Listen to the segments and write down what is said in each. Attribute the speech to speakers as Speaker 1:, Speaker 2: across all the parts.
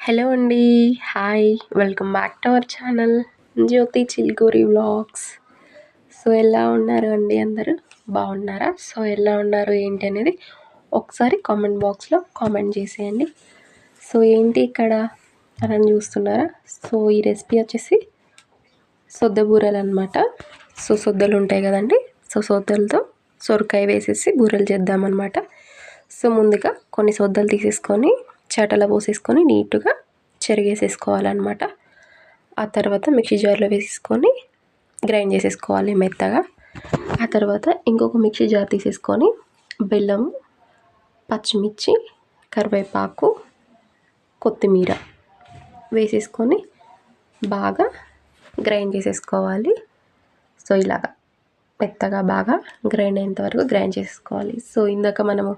Speaker 1: Hello అండి. Hi. Welcome back to our channel. Jyothi Chilkuri vlogs. So ఎలా ఉన్నారు అండి అందరూ? బాగున్నారా? సో ఎలా ఉన్నారు ఏంటి అనేది ఒకసారి కామెంట్ బాక్స్లో కామెంట్ చేసేయండి. సో ఏంటి ఇక్కడ? అని చూస్తున్నారా? సో ఈ రెసిపీ వచ్చేసి సొద్ద బూరెలు అనమాట సో సొద్దలు ఉంటాయి కదండి. సో సొద్దలతో సొరకాయ వేసేసి బూరెలు చేద్దామన్నమాట. సో ముందుగా కొన్ని సొద్దలు తీసేసుకొని చాటలో పోసేసుకొని నీట్గా చెరిగేసేసుకోవాలన్నమాట. ఆ తర్వాత మిక్సీ జార్లో వేసేసుకొని గ్రైండ్ చేసేసుకోవాలి మెత్తగా. ఆ తర్వాత ఇంకొక మిక్సీ జార్ తీసేసుకొని బెల్లం పచ్చిమిర్చి కరివేపాకు కొత్తిమీర వేసేసుకొని బాగా గ్రైండ్ చేసేసుకోవాలి. సో ఇలాగా మెత్తగా బాగా గ్రైండ్ అయ్యేంత వరకు గ్రైండ్ చేసుకోవాలి సో ఇందాక మనము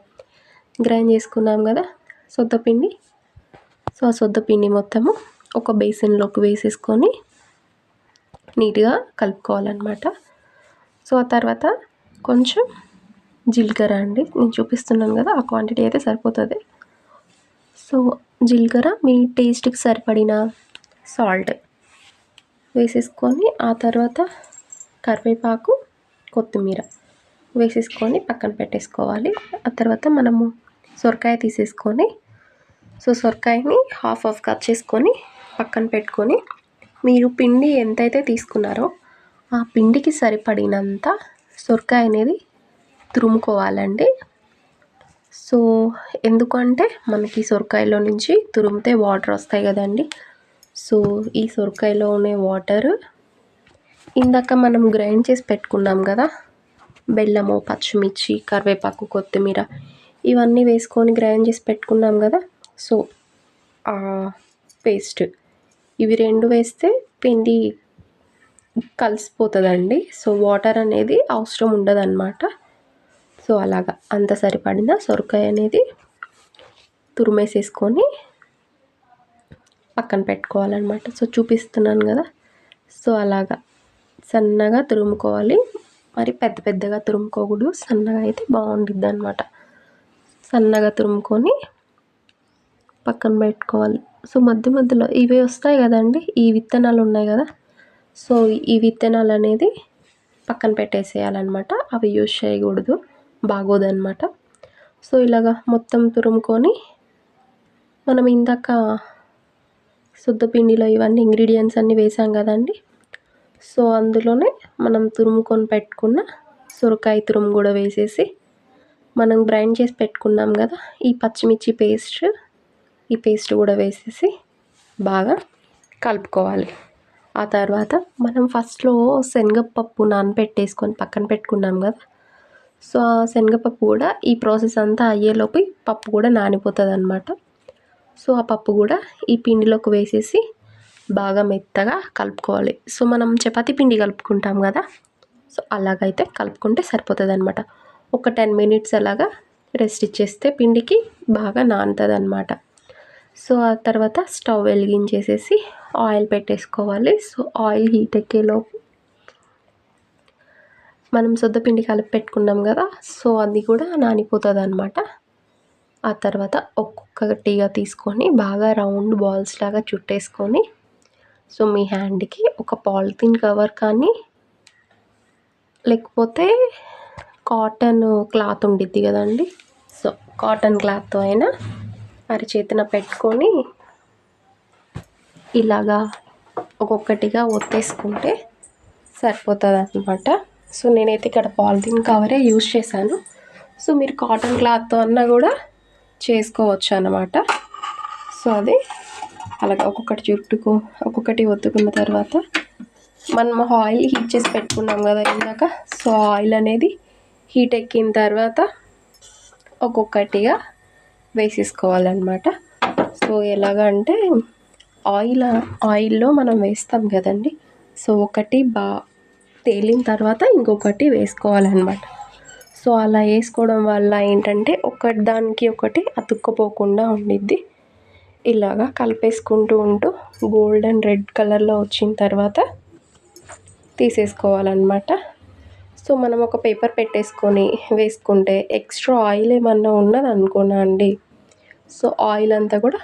Speaker 1: గ్రైండ్ చేసుకున్నాం కదా సొద్దపిండి. సో ఆ సొద్దపిండి మొత్తము ఒక బేసిన్లోకి వేసేసుకొని నీట్గా కలుపుకోవాలన్నమాట. సో ఆ తర్వాత కొంచెం జీలకర్ర అండి. నేను చూపిస్తున్నాను కదా ఆ క్వాంటిటీ అయితే సరిపోతుంది. సో జీలకర్ర మీ టేస్ట్కి సరిపడిన సాల్ట్ వేసేసుకొని ఆ తర్వాత కరివేపాకు కొత్తిమీర వేసేసుకొని పక్కన పెట్టేసుకోవాలి. ఆ తర్వాత మనము సొరకాయ తీసేసుకొని సో సొరకాయని హాఫ్ హాఫ్ కట్ చేసుకొని పక్కన పెట్టుకొని మీరు పిండి ఎంతైతే తీసుకున్నారో ఆ పిండికి సరిపడినంత సొరకాయ అనేది తురుముకోవాలండి. సో ఎందుకంటే మనకి సొరకాయలో నుంచి తురిమితే వాటర్ వస్తాయి కదండి. సో ఈ సొరకాయలో ఉన్న వాటర్ ఇందాక మనం గ్రైండ్ చేసి పెట్టుకున్నాం కదా బెల్లము పచ్చిమిర్చి కరివేపాకు కొత్తిమీర ఇవన్నీ వేసుకొని గ్రైండ్ చేసి పెట్టుకున్నాం కదా సో పేస్ట్ ఇవి రెండు వేస్తే పిండి కలిసిపోతుందండి. సో వాటర్ అనేది అవసరం ఉండదన్నమాట. సో అలాగా అంత సరిపడిన సొరకాయ అనేది తురిమేసేసుకొని పక్కన పెట్టుకోవాలన్నమాట. సో చూపిస్తున్నాను కదా. సో అలాగా సన్నగా తురుముకోవాలి. మరి పెద్ద పెద్దగా తురుముకోకూడదు. సన్నగా అయితే బాగుండిద్ది అనమాట సన్నగా తురుముకొని పక్కన పెట్టుకోవాలి. సో మధ్య మధ్యలో ఇవి వస్తాయి కదండి ఈ విత్తనాలు ఉన్నాయి కదా. సో ఈ విత్తనాలు అనేది పక్కన పెట్టేసేయాలన్నమాట. అవి యూజ్ చేయకూడదు బాగోదన్నమాట సో ఇలాగా మొత్తం తురుముకొని మనం ఇందాక శుద్ధ ఇవన్నీ ఇంగ్రీడియంట్స్ అన్నీ వేసాం కదండి. సో అందులోనే మనం తురుముకొని పెట్టుకున్న సొరకాయ తురుము కూడా వేసేసి మనం గ్రైండ్ చేసి పెట్టుకున్నాం కదా ఈ పచ్చిమిర్చి పేస్ట్ ఈ పేస్ట్ కూడా వేసేసి బాగా కలుపుకోవాలి. ఆ తర్వాత మనం ఫస్ట్లో శనగపప్పు నానబెట్టేసుకొని పక్కన పెట్టుకున్నాం కదా. సో ఆ శనగపప్పు కూడా ఈ ప్రాసెస్ అంతా అయ్యేలోపు పప్పు కూడా నానిపోతుంది అనమాట సో ఆ పప్పు కూడా ఈ పిండిలోకి వేసేసి బాగా మెత్తగా కలుపుకోవాలి. సో మనం చపాతీ పిండి కలుపుకుంటాం కదా. సో అలాగైతే కలుపుకుంటే సరిపోతుంది అనమాట ఒక టెన్ మినిట్స్ అలాగా రెస్ట్ ఇచ్చేస్తే పిండికి బాగా నానుతుంది అనమాట సో ఆ తర్వాత స్టవ్ వెలిగించేసేసి ఆయిల్ పెట్టేసుకోవాలి. సో ఆయిల్ హీట్ ఎక్కేలోపు మనం సొద్దపిండి కలిపి పెట్టుకున్నాం కదా సో అది కూడా నానిపోతుంది అనమాట ఆ తర్వాత ఒక్కొక్కటిగా తీసుకొని బాగా రౌండ్ బాల్స్ లాగా చుట్టేసుకొని సో మీ హ్యాండ్కి ఒక పాలిథిన్ కవర్ కానీ లేకపోతే కాటన్ క్లాత్ ఉండిద్ది కదండి. సో కాటన్ క్లాత్తో అయినా అరిచేతిన పెట్టుకొని ఇలాగా ఒక్కొక్కటిగా ఒత్తేసుకుంటే సరిపోతుంది అనమాట సో నేనైతే ఇక్కడ పాలిథిన్ కవరే యూజ్ చేశాను. సో మీరు కాటన్ క్లాత్తో అన్నా కూడా చేసుకోవచ్చు అనమాట సో అది అలాగా ఒక్కొక్కటి చుట్టుకో ఒక్కొక్కటి ఒత్తుకున్న తర్వాత మనం ఆయిల్ హీట్ చేసి పెట్టుకున్నాం కదా ఇందాక. సో ఆయిల్ అనేది హీట్ ఎక్కిన తర్వాత ఒక్కొక్కటిగా వేసేసుకోవాలన్నమాట. సో ఎలాగ అంటే ఆయిల్ ఆయిల్లో మనం వేస్తాం కదండి. సో ఒకటి బా తేలిన తర్వాత ఇంకొకటి వేసుకోవాలన్నమాట. సో అలా వేసుకోవడం వల్ల ఏంటంటే ఒకటి దానికి ఒకటి అతుక్కపోకుండా ఉండిద్ది. ఇలాగా కలిపేసుకుంటూ ఉంటూ గోల్డెన్ రెడ్ కలర్లో వచ్చిన తర్వాత తీసేసుకోవాలన్నమాట. సో మనం ఒక పేపర్ పెట్టేసుకొని వేసుకుంటే ఎక్స్ట్రా ఆయిల్ ఏమన్నా ఉన్నది అనుకోనా అండి? సో ఆయిల్ అంతా కూడా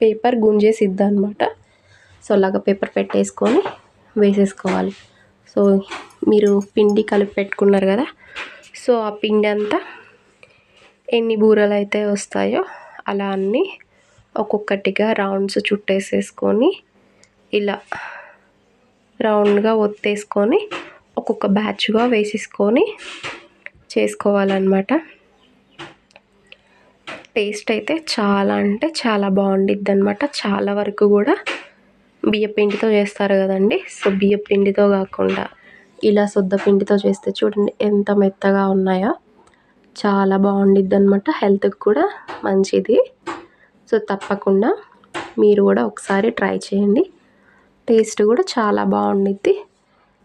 Speaker 1: పేపర్ గుంజేసిద్ది అనమాట సో అలాగ పేపర్ పెట్టేసుకొని వేసేసుకోవాలి. సో మీరు పిండి కలిపి పెట్టుకున్నారు కదా? సో ఆ పిండి అంతా ఎన్ని బూరలు అయితే వస్తాయో అలా అన్నీ ఒక్కొక్కటిగా రౌండ్స్ చుట్టేసేసుకొని ఇలా రౌండ్గా ఒత్తేసుకొని ఒక్కొక్క బ్యాచ్గా వేసేసుకొని చేసుకోవాలన్నమాట. టేస్ట్ అయితే చాలా అంటే చాలా బాగుండిద్ది అనమాట చాలా వరకు కూడా బియ్య పిండితో చేస్తారు కదండి. సో బియ్య పిండితో కాకుండా ఇలా శుద్ధ పిండితో చేస్తే చూడండి ఎంత మెత్తగా ఉన్నాయో. చాలా బాగుండిద్ది అనమాట హెల్త్కి కూడా మంచిది. సో తప్పకుండా మీరు కూడా ఒకసారి ట్రై చేయండి. టేస్ట్ కూడా చాలా బాగుండిద్ది.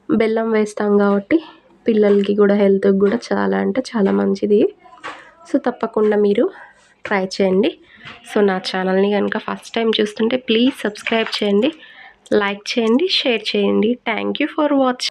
Speaker 1: బెల్లం వేస్తాం కాబట్టి పిల్లలకి కూడా హెల్త్కి కూడా చాలా అంటే చాలా మంచిది. సో తప్పకుండా మీరు ట్రై చేయండి. సో నా ఛానల్ని కనుక ఫస్ట్ టైం చూస్తుంటే ప్లీజ్ సబ్స్క్రైబ్ చేయండి లైక్ చేయండి షేర్ చేయండి. Thank you for watching